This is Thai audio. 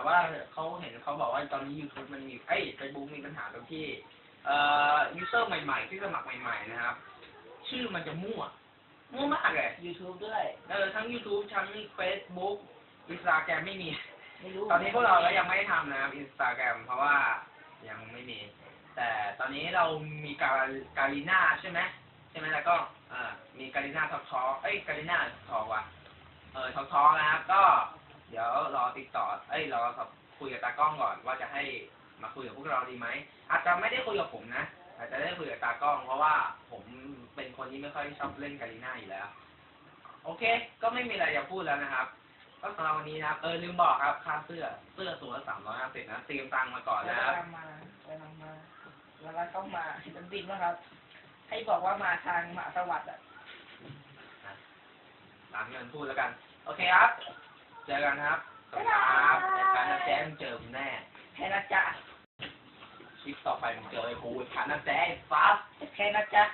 แต่ว่าเขาเห็นเขาบอกว่าตอนนี้ YouTube มันมีเอ้ย Facebook มีปัญหาตรงที่ เอ่อ user ใหม่ ๆ ที่สมัครใหม่ ๆ นะครับ ชื่อมันจะมั่ว มั่วมากเลย YouTube ด้วยเออทั้ง YouTube ทั้ง Facebook Instagram ไม่มี ไม่รู้ตอนนี้พวกเราก็ยังไม่ได้ทำนะครับ Instagram เพราะว่ายังไม่มี แต่ตอนนี้เรามีการการีน่าใช่ไหมใช่ไหมแล้วก็เอ่อมีการีน่าทอกทอเอ้ยการีน่าทอกว่ะเออทอกทอนะครับก็ เดี๋ยวรอติดต่อ เอ้ยรอกับคุยกับตากล้องก่อนว่าจะให้มาคุยกับพวกเราดีไหมอาจจะไม่ได้คุยกับผมนะอาจจะได้คุยกับตากล้อง เพราะว่าผมเป็นคนที่ไม่ค่อยชอบเล่นการีน่าอยู่แล้ว โอเค ก็ไม่มีอะไรจะพูดแล้วนะครับ ก็สำหรับวันนี้นะครับเออลืมบอกครับค่าเสื้อเสื้อตัวสามร้อยห้าสิบนะเตรียมตังค์มาก่อนนะครับ กำลังมาแล้วกำลังมาแล้วก็ต้องมาเป็นบินนะครับ ให้บอกว่ามาทางมหาสวัสดิ์อะหลังเงินพูดแล้วกัน โอเคครับ จอกันครับสวัสดีครับรายการนัดแจ้งเจอผมแน่แค่นะจ๊ะคลิปต่อไปผมเจอไอ้กูขันนัดแจ้งฟัสแค่นะจ๊ะ